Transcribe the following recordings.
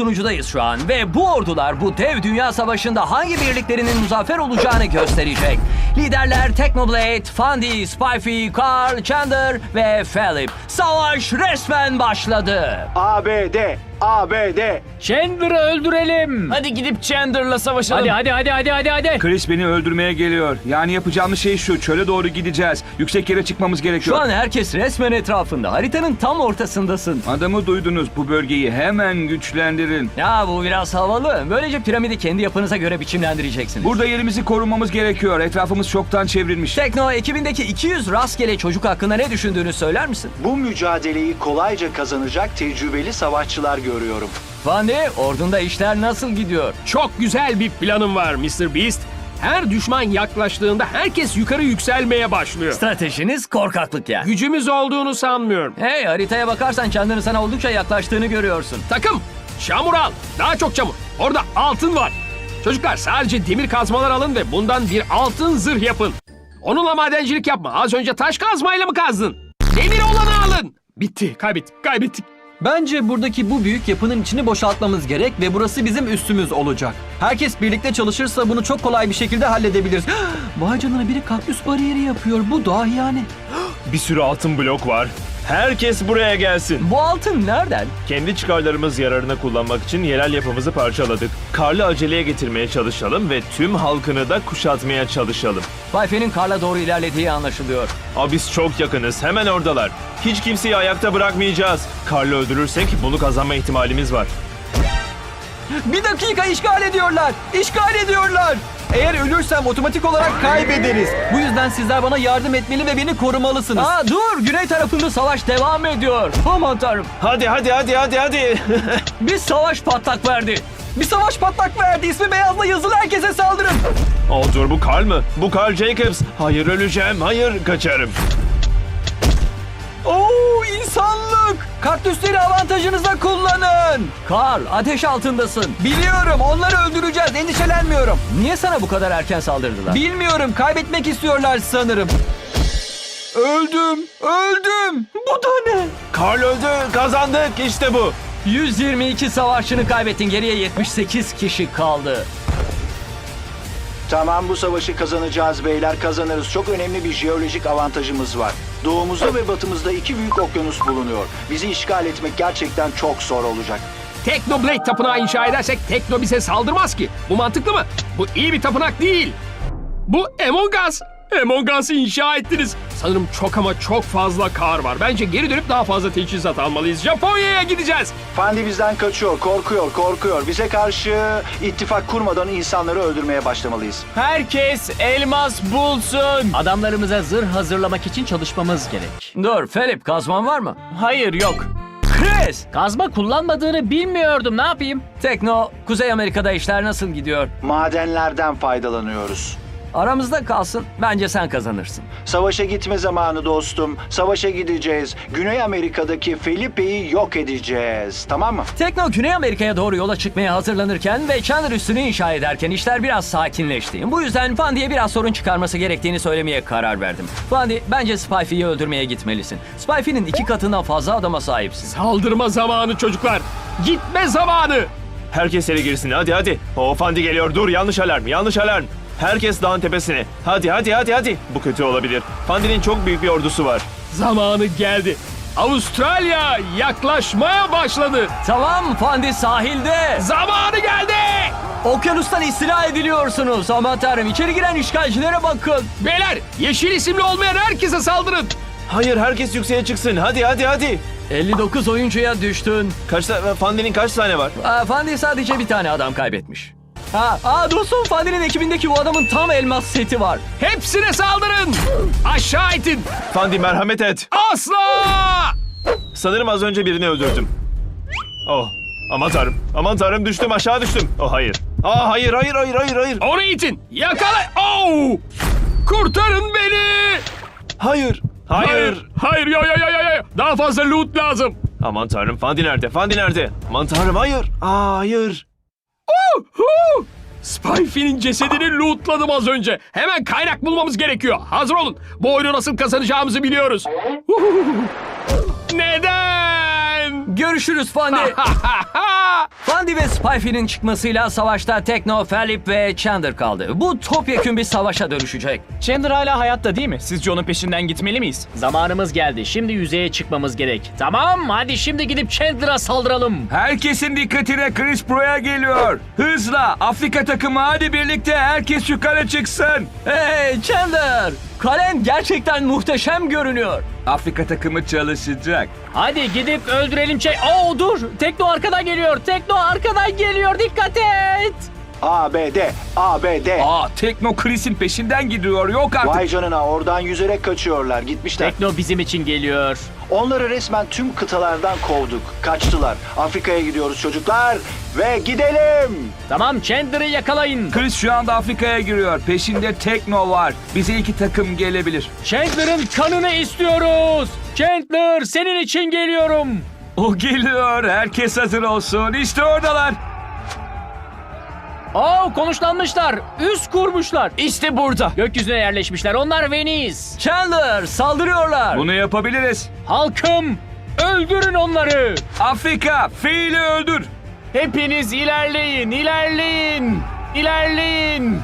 sunucudayız şu an ve bu ordular bu dev dünya savaşında hangi birliklerinin muzaffer olacağını gösterecek. Liderler Technoblade, Fundy, Spifey, Carl, Chandler ve Philip. Savaş resmen başladı. ABD, ABD. Chandler'ı öldürelim. Hadi gidip Chandler'la savaşalım. Hadi hadi hadi hadi hadi hadi. Chris beni öldürmeye geliyor. Yani yapacağımız şey şu. Çöle doğru gideceğiz. Yüksek yere çıkmamız gerekiyor. Şu an herkes resmen etrafında. Haritanın tam ortasındasın. Adamı duydunuz. Bu bölgeyi hemen güçlendirin. Ya bu biraz havalı. Böylece piramidi kendi yapınıza göre biçimlendireceksiniz. Burada yerimizi korumamız gerekiyor. Etrafımız çoktan çevrilmiş. Tekno ekibindeki 200 rastgele çocuk hakkında ne düşündüğünü söyler misin? Bu mücadeleyi kolayca kazanacak tecrübeli savaşçılar görüyorum. Fandi, ordunda işler nasıl gidiyor? Çok güzel bir planım var Mr. Beast. Her düşman yaklaştığında herkes yukarı yükselmeye başlıyor. Stratejiniz korkaklık yani. Gücümüz olduğunu sanmıyorum. Hey haritaya bakarsan Chandler'ın sana oldukça yaklaştığını görüyorsun. Takım, çamur al. Daha çok çamur. Orada altın var. Çocuklar sadece demir kazmalar alın ve bundan bir altın zırh yapın. Onunla madencilik yapma. Az önce taş kazmayla mı kazdın? Demir olanı alın. Bitti. Kaybettik. Kaybettik. Bence buradaki bu büyük yapının içini boşaltmamız gerek ve burası bizim üstümüz olacak. Herkes birlikte çalışırsa bunu çok kolay bir şekilde halledebiliriz. Vay canına biri kaktüs bariyeri yapıyor. Bu dahi yani. Bir sürü altın blok var. Herkes buraya gelsin. Bu altın nereden? Kendi çıkarlarımız yararına kullanmak için yerel yapımızı parçaladık. Karlı aceleye getirmeye çalışalım ve tüm halkını da kuşatmaya çalışalım. Bayfe'nin karla doğru ilerlediği anlaşılıyor. Aa, biz çok yakınız. Hemen oradalar. Hiç kimseyi ayakta bırakmayacağız. Karlı öldürürsek bunu kazanma ihtimalimiz var. Bir dakika işgal ediyorlar. İşgal ediyorlar. Eğer ölürsem otomatik olarak kaybederiz. Bu yüzden sizler bana yardım etmeli ve beni korumalısınız. Aa dur, güney tarafında savaş devam ediyor. Aman tanrım, Hadi hadi hadi hadi hadi. bir savaş patlak verdi. Bir savaş patlak verdi. İsmi beyazla yazılı herkese saldırın. Aa, dur bu Karl mı? Bu Karl Jacobs. Hayır öleceğim. Hayır kaçarım. Oo insanlık. Kaktüsleri avantajınıza kullanın. Karl, ateş altındasın. Biliyorum onları öldüreceğiz. Endişelenmiyorum. Niye sana bu kadar erken saldırdılar? Bilmiyorum kaybetmek istiyorlar sanırım. Öldüm. Öldüm. Bu da ne? Karl öldü. Kazandık. İşte bu. 122 savaşçını kaybettin. Geriye 78 kişi kaldı. Tamam bu savaşı kazanacağız beyler kazanırız. Çok önemli bir jeolojik avantajımız var. Doğumuzda ve batımızda iki büyük okyanus bulunuyor. Bizi işgal etmek gerçekten çok zor olacak. Teknoblade tapınağı inşa edersek Tekno bize saldırmaz ki. Bu mantıklı mı? Bu iyi bir tapınak değil. Bu Among Us. Among Us'ı inşa ettiniz. Sanırım çok ama çok fazla kar var. Bence geri dönüp daha fazla teçhizat almalıyız. Japonya'ya gideceğiz. Fandi bizden kaçıyor, korkuyor, korkuyor. Bize karşı ittifak kurmadan insanları öldürmeye başlamalıyız. Herkes elmas bulsun. Adamlarımıza zırh hazırlamak için çalışmamız gerek. Dur, Philip kazman var mı? Hayır yok. Chris! Kazma kullanmadığını bilmiyordum. Ne yapayım? Tekno, Kuzey Amerika'da işler nasıl gidiyor? Madenlerden faydalanıyoruz. Aramızda kalsın, bence sen kazanırsın. Savaşa gitme zamanı dostum. Savaşa gideceğiz. Güney Amerika'daki Felipe'yi yok edeceğiz. Tamam mı? Tekno Güney Amerika'ya doğru yola çıkmaya hazırlanırken ve Chandler üstünü inşa ederken işler biraz sakinleşti. Bu yüzden Fandy'ye biraz sorun çıkarması gerektiğini söylemeye karar verdim. Fandy, bence Spifey'i öldürmeye gitmelisin. Spifey'nin iki katından fazla adama sahipsin. Saldırma zamanı çocuklar. Gitme zamanı. Herkes yere girsin. Hadi hadi. O Fandi geliyor. Dur yanlış alarm. Yanlış alarm. Herkes dağın tepesine. Hadi hadi hadi hadi. Bu kötü olabilir. Fandi'nin çok büyük bir ordusu var. Zamanı geldi. Avustralya yaklaşmaya başladı. Tamam, Fandy sahilde. Zamanı geldi. Okyanustan istila ediliyorsunuz. Aman tanrım, içeri giren işgalcilere bakın. Beyler yeşil isimli olmayan herkese saldırın. Hayır herkes yükseğe çıksın. Hadi hadi hadi. 59 oyuncuya düştün. Kaç Fandi'nin kaç tane var? Aa, Fandy sadece bir tane adam kaybetmiş. Ha, aa dostum Fandy'nin ekibindeki bu adamın tam elmas seti var. Hepsine saldırın. Aşağı itin. Fandi merhamet et. Asla. Sanırım az önce birini öldürdüm. Oh. Aman tanrım. Aman tanrım düştüm aşağı düştüm. Oh hayır. Aa hayır hayır hayır hayır hayır. Onu itin. Yakala. Oh. Kurtarın beni. Hayır. Hayır. Hayır ya ya ya ya ya. Daha fazla loot lazım. Aman tanrım Fandi nerede? Fandi nerede? Aman tanrım hayır. Aa, hayır. Huu! Spifey'nin cesedini lootladım az önce. Hemen kaynak bulmamız gerekiyor. Hazır olun. Bu oyunu nasıl kazanacağımızı biliyoruz. Neden? Görüşürüz Fandi. Fandi ve Spifey'nin çıkmasıyla savaşta Tekno, Felip ve Chandler kaldı. Bu topyekun bir savaşa dönüşecek. Chandler hala hayatta değil mi? Sizce onun peşinden gitmeli miyiz? Zamanımız geldi. Şimdi yüzeye çıkmamız gerek. Tamam hadi şimdi gidip Chandler'a saldıralım. Herkesin dikkatine Chris buraya geliyor. Hızla Afrika takımı hadi birlikte herkes yukarı çıksın. Hey Chandler! Kalen gerçekten muhteşem görünüyor. Afrika takımı çalışacak. Hadi gidip öldürelim şey. Oo dur. Tekno arkadan geliyor. Tekno arkadan geliyor. Dikkat et. ABD, ABD. Aa Tekno Chris'in peşinden gidiyor yok artık. Vay canına oradan yüzerek kaçıyorlar. Gitmişler. Tekno bizim için geliyor. Onları resmen tüm kıtalardan kovduk. Kaçtılar. Afrika'ya gidiyoruz çocuklar. Ve gidelim. Tamam Chandler'ı yakalayın. Chris şu anda Afrika'ya giriyor. Peşinde Tekno var. Bize iki takım gelebilir. Chandler'ın kanını istiyoruz. Chandler senin için geliyorum. O geliyor. Herkes hazır olsun. İşte oradalar. Oo konuşlanmışlar. Üst kurmuşlar. İşte burada. Gökyüzüne yerleşmişler. Onlar Venice. Chandler saldırıyorlar. Bunu yapabiliriz. Halkım öldürün onları. Afrika, fiili öldür. Hepiniz ilerleyin, ilerleyin. İlerleyin.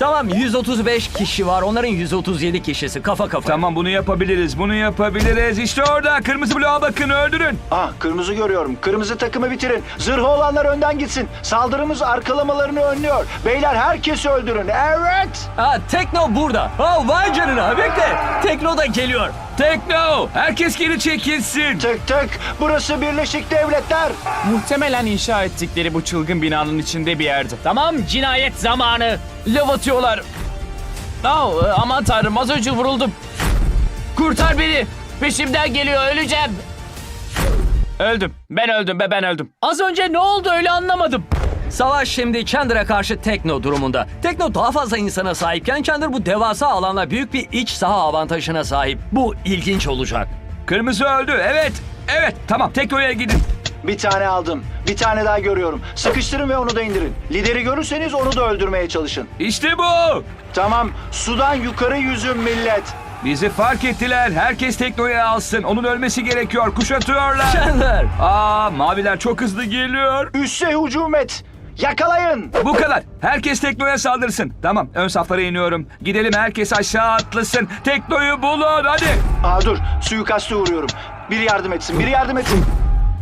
Tamam 135 kişi var. Onların 137 kişisi kafa kafa. Tamam bunu yapabiliriz. Bunu yapabiliriz. İşte orada. Kırmızı bloğa bakın. Öldürün. Ah kırmızı görüyorum. Kırmızı takımı bitirin. Zırhı olanlar önden gitsin. Saldırımız arkalamalarını önlüyor. Beyler herkesi öldürün. Evet. Ha Tekno burada. Ha vay canına bekle. Tekno da geliyor. Tekno. Herkes geri çekilsin. Tık tık. Burası Birleşik Devletler. Muhtemelen inşa ettikleri bu çılgın binanın içinde bir yerde. Tamam cinayet zamanı. Lav atıyorlar. Oh, aman tanrım az önce vuruldum. Kurtar beni. Peşimden geliyor öleceğim. Öldüm. Ben öldüm be ben öldüm. Az önce ne oldu öyle anlamadım. Savaş şimdi Chandler'a karşı Tekno durumunda. Tekno daha fazla insana sahipken Chandler bu devasa alanla büyük bir iç saha avantajına sahip. Bu ilginç olacak. Kırmızı öldü. Evet. Evet. Tamam. Tekno'ya gidin. Bir tane aldım. Bir tane daha görüyorum. Sıkıştırın ve onu da indirin. Lideri görürseniz onu da öldürmeye çalışın. İşte bu. Tamam. Sudan yukarı yüzün millet. Bizi fark ettiler. Herkes Tekno'ya alsın. Onun ölmesi gerekiyor. Kuşatıyorlar. Chandler! Aa, maviler çok hızlı geliyor. Üsse hücum et. Yakalayın. Bu kadar. Herkes Tekno'ya saldırsın. Tamam. Ön saflara iniyorum. Gidelim herkes aşağı atlasın. Tekno'yu bulun. Hadi. Aa dur. Suikaste uğruyorum. Biri yardım etsin. Biri yardım etsin.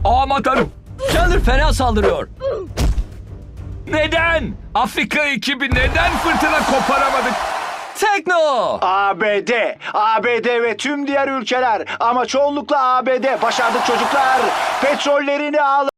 Aman tanrım. Chandler fena saldırıyor. Neden? Afrika ekibi neden fırtına koparamadık? Tekno! ABD, ABD ve tüm diğer ülkeler ama çoğunlukla ABD başardık çocuklar. Petrollerini al.